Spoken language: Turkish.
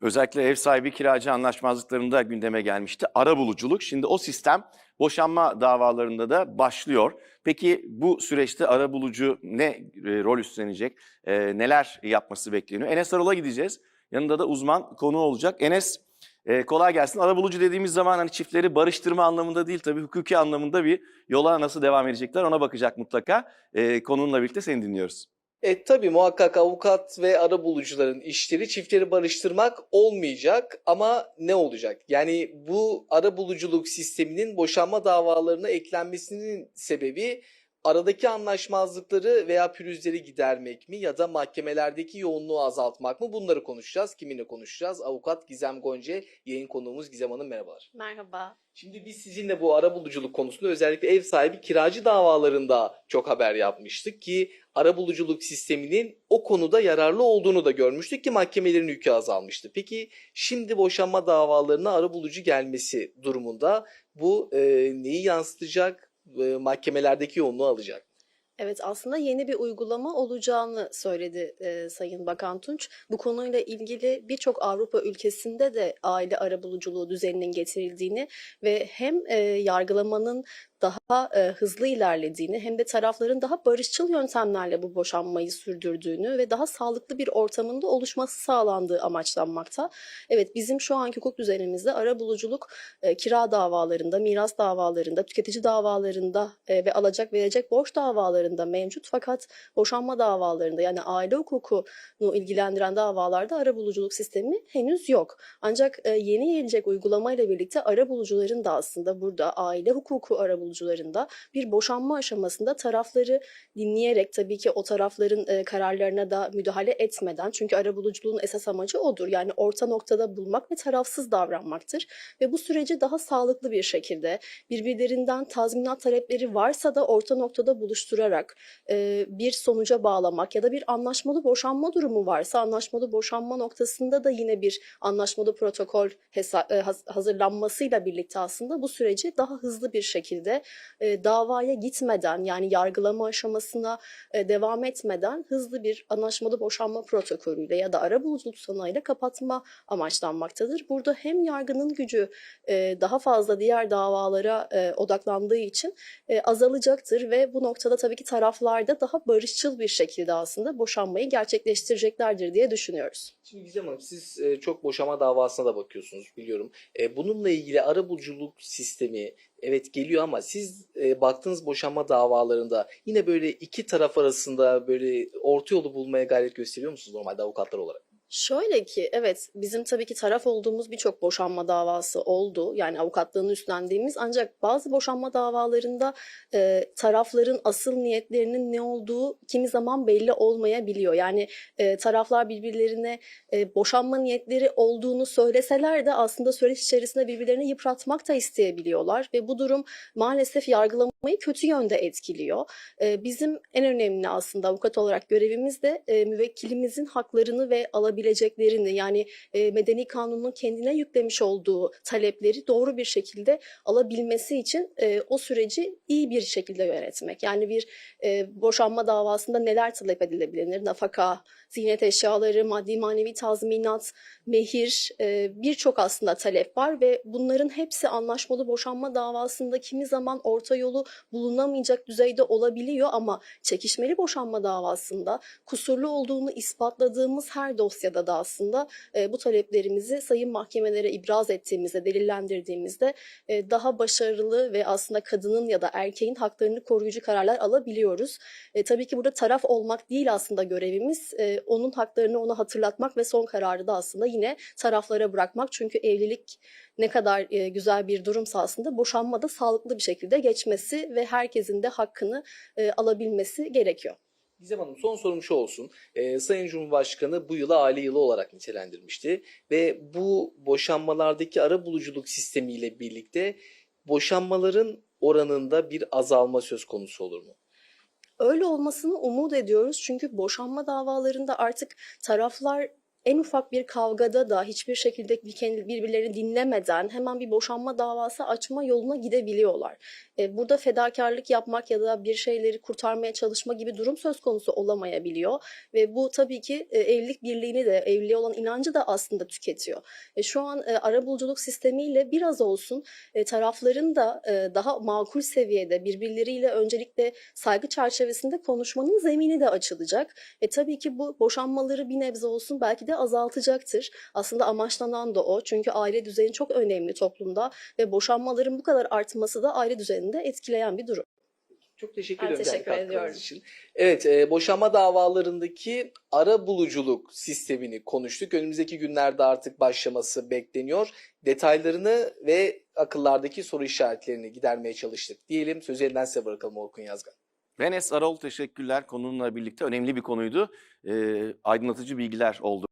Özellikle ev sahibi kiracı anlaşmazlıklarında gündeme gelmişti. Ara buluculuk. Şimdi o sistem boşanma davalarında da başlıyor. Peki bu süreçte ara bulucu ne e, rol üstlenecek? E, neler yapması bekleniyor? Enes Aral'a gideceğiz. Yanında da uzman konu olacak. Enes e, kolay gelsin. Ara bulucu dediğimiz zaman hani çiftleri barıştırma anlamında değil tabii hukuki anlamında bir yola nasıl devam edecekler ona bakacak mutlaka. E, konununla birlikte seni dinliyoruz. E tabii muhakkak avukat ve arabulucuların işleri çiftleri barıştırmak olmayacak ama ne olacak? Yani bu arabuluculuk sisteminin boşanma davalarına eklenmesinin sebebi aradaki anlaşmazlıkları veya pürüzleri gidermek mi ya da mahkemelerdeki yoğunluğu azaltmak mı? Bunları konuşacağız. Kiminle konuşacağız? Avukat Gizem Gonca, yayın konuğumuz Gizem Hanım merhabalar. Merhaba. Şimdi biz sizinle bu arabuluculuk konusunda özellikle ev sahibi kiracı davalarında çok haber yapmıştık ki arabuluculuk sisteminin o konuda yararlı olduğunu da görmüştük ki mahkemelerin yükü azalmıştı. Peki şimdi boşanma davalarına arabulucu gelmesi durumunda bu e, neyi yansıtacak? E, mahkemelerdeki yoğunluğu alacak. Evet aslında yeni bir uygulama olacağını söyledi e, Sayın Bakan Tunç. Bu konuyla ilgili birçok Avrupa ülkesinde de aile arabuluculuğu düzeninin getirildiğini ve hem e, yargılamanın daha e, hızlı ilerlediğini hem de tarafların daha barışçıl yöntemlerle bu boşanmayı sürdürdüğünü ve daha sağlıklı bir ortamında oluşması sağlandığı amaçlanmakta. Evet bizim şu anki hukuk düzenimizde arabuluculuk e, kira davalarında, miras davalarında, tüketici davalarında e, ve alacak verecek borç davalarında mevcut fakat boşanma davalarında yani aile hukukunu ilgilendiren davalarda arabuluculuk sistemi henüz yok. Ancak e, yeni gelecek uygulamayla birlikte arabulucuların da aslında burada aile hukuku arabulucularında bir boşanma aşamasında tarafları dinleyerek tabii ki o tarafların e, kararlarına da müdahale etmeden çünkü arabuluculuğun esas amacı odur. Yani orta noktada bulmak ve tarafsız davranmaktır ve bu süreci daha sağlıklı bir şekilde birbirlerinden tazminat talepleri varsa da orta noktada buluşturarak e, bir sonuca bağlamak ya da bir anlaşmalı boşanma durumu varsa anlaşmalı boşanma noktasında da yine bir anlaşmalı protokol hazırlanmasıyla birlikte aslında bu süreci daha hızlı bir şekilde e, davaya gitmeden yani yargılama aşamasına e, devam etmeden hızlı bir anlaşmalı boşanma protokolüyle ya da arabuluculuk sanayıyla kapatma amaçlanmaktadır. Burada hem yargının gücü e, daha fazla diğer davalara e, odaklandığı için e, azalacaktır ve bu noktada tabii ki taraflar da daha barışçıl bir şekilde aslında boşanmayı gerçekleştireceklerdir diye düşünüyoruz. Şimdi Gizem Hanım siz e, çok boşama davasına da bakıyorsunuz biliyorum. E, bununla ilgili arabuluculuk sistemi evet geliyor ama siz e, baktığınız boşanma davalarında yine böyle iki taraf arasında böyle orta yolu bulmaya gayret gösteriyor musunuz normalde avukatlar olarak? Şöyle ki evet bizim tabii ki taraf olduğumuz birçok boşanma davası oldu. Yani avukatlığını üstlendiğimiz ancak bazı boşanma davalarında e, tarafların asıl niyetlerinin ne olduğu kimi zaman belli olmayabiliyor. Yani e, taraflar birbirlerine e, boşanma niyetleri olduğunu söyleseler de aslında süreç içerisinde birbirlerini yıpratmak da isteyebiliyorlar ve bu durum maalesef yargılamayı kötü yönde etkiliyor. E, bizim en önemli aslında avukat olarak görevimiz de e, müvekkilimizin haklarını ve alabileceklerini yani e, medeni kanunun kendine yüklemiş olduğu talepleri doğru bir şekilde alabilmesi için e, o süreci iyi bir şekilde yönetmek. Yani bir e, boşanma davasında neler talep edilebilir? Nafaka, ziynet eşyaları, maddi manevi tazminat, mehir e, birçok aslında talep var ve bunların hepsi anlaşmalı boşanma davasında kimi zaman orta yolu bulunamayacak düzeyde olabiliyor ama çekişmeli boşanma davasında kusurlu olduğunu ispatladığımız her dosyada da aslında e, bu taleplerimizi sayın mahkemelere ibraz ettiğimizde, delillendirdiğimizde e, daha başarılı ve aslında kadının ya da erkeğin haklarını koruyucu kararlar alabiliyoruz. E, tabii ki burada taraf olmak değil aslında görevimiz. E, onun haklarını ona hatırlatmak ve son kararı da aslında yine taraflara bırakmak. Çünkü evlilik ne kadar e, güzel bir durumsa aslında boşanma da sağlıklı bir şekilde geçmesi ve herkesin de hakkını e, alabilmesi gerekiyor. Gizem Hanım son sorum şu olsun. Ee, Sayın Cumhurbaşkanı bu yılı aile yılı olarak nitelendirmişti. Ve bu boşanmalardaki arabuluculuk sistemiyle birlikte boşanmaların oranında bir azalma söz konusu olur mu? Öyle olmasını umut ediyoruz çünkü boşanma davalarında artık taraflar en ufak bir kavgada da hiçbir şekilde birbirlerini dinlemeden hemen bir boşanma davası açma yoluna gidebiliyorlar. E, Burada fedakarlık yapmak ya da bir şeyleri kurtarmaya çalışma gibi durum söz konusu olamayabiliyor ve bu tabii ki e, evlilik birliğini de evliliğe olan inancı da aslında tüketiyor. E, Şu an arabuluculuk sistemiyle biraz olsun tarafların da daha makul seviyede birbirleriyle öncelikle saygı çerçevesinde konuşmanın zemini de açılacak. E tabii ki bu boşanmaları bir nebze olsun belki de azaltacaktır. Aslında amaçlanan da o. Çünkü aile düzeni çok önemli toplumda ve boşanmaların bu kadar artması da aile düzenini de etkileyen bir durum. Çok teşekkür Ben ederim teşekkür ediyorum. için. Evet, e, boşanma davalarındaki ara buluculuk sistemini konuştuk. Önümüzdeki günlerde artık başlaması bekleniyor. Detaylarını ve akıllardaki soru işaretlerini gidermeye çalıştık. Diyelim sözü elinden size bırakalım Orkun Yazgan. Enes Arol teşekkürler. Konununla birlikte önemli bir konuydu. Ee, aydınlatıcı bilgiler oldu